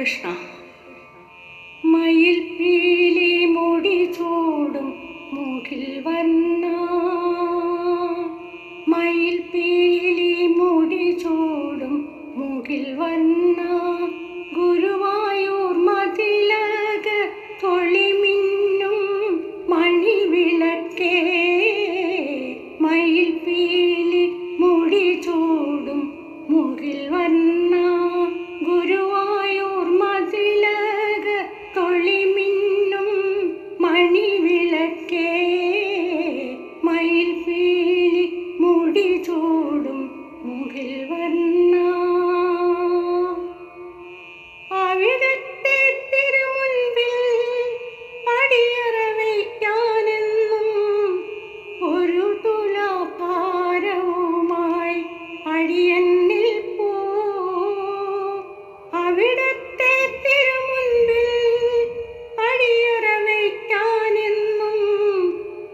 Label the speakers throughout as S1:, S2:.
S1: കൃഷ്ണ. മയിൽ പീലി മുടി ചൂടും മുകിൽ വന്ന. മയിൽ പീലി മുടി ചൂടും മുകിൽ വന്ന. ഗുരുവായൂർ അവിടത്തെ തിരുമുൻപിൽ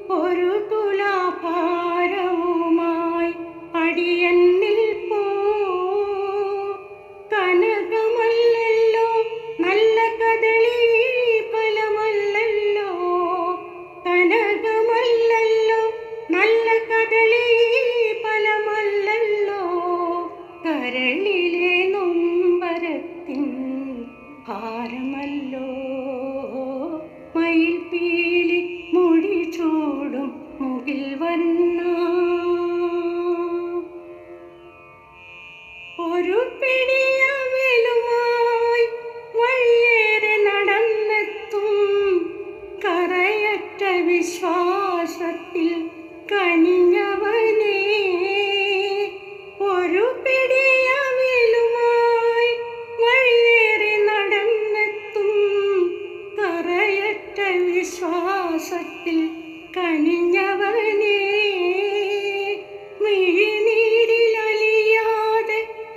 S1: ഒരു നല്ല ഫലമല്ലല്ലോ. നല്ല ഫലമല്ലല്ലോ. കരളിലെ ഭാരമല്ലോ. മയിൽ പീലി മുടി ചൂടും മുകിൽ വന്ന ഒരു പിടിയവിലുമായി വഴിയേറെ നടന്നെത്തും. കറയറ്റ വിശ്വാസത്തിൽ കനിഞ്ഞവനേ വിശ്വാസത്തിൽ കനിഞ്ഞവനേ മിഴിനീരിലലിയാതെ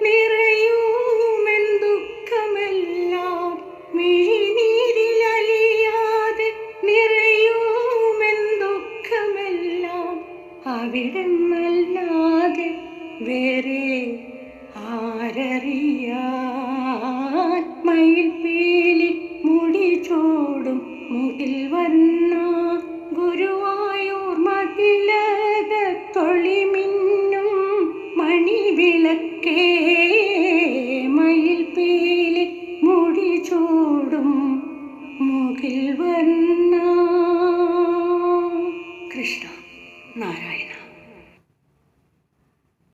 S1: നിറയൂമെൻ ദുഃഖമെല്ലാം മിഴിനീരിലലിയാതെ നിറയൂമെൻ ദുഃഖമെല്ലാം അവിടെ നല്ലാതെ വേറെ ആരറിയാ. മുകിൽ വന്ന ഗുരുവായൂർ മതിലകത്തൊളി മിന്നും മണിവിളക്കേ മയിൽ പേലി മുടി ചൂടും മുകിൽ വന്ന കൃഷ്ണ നാരായണ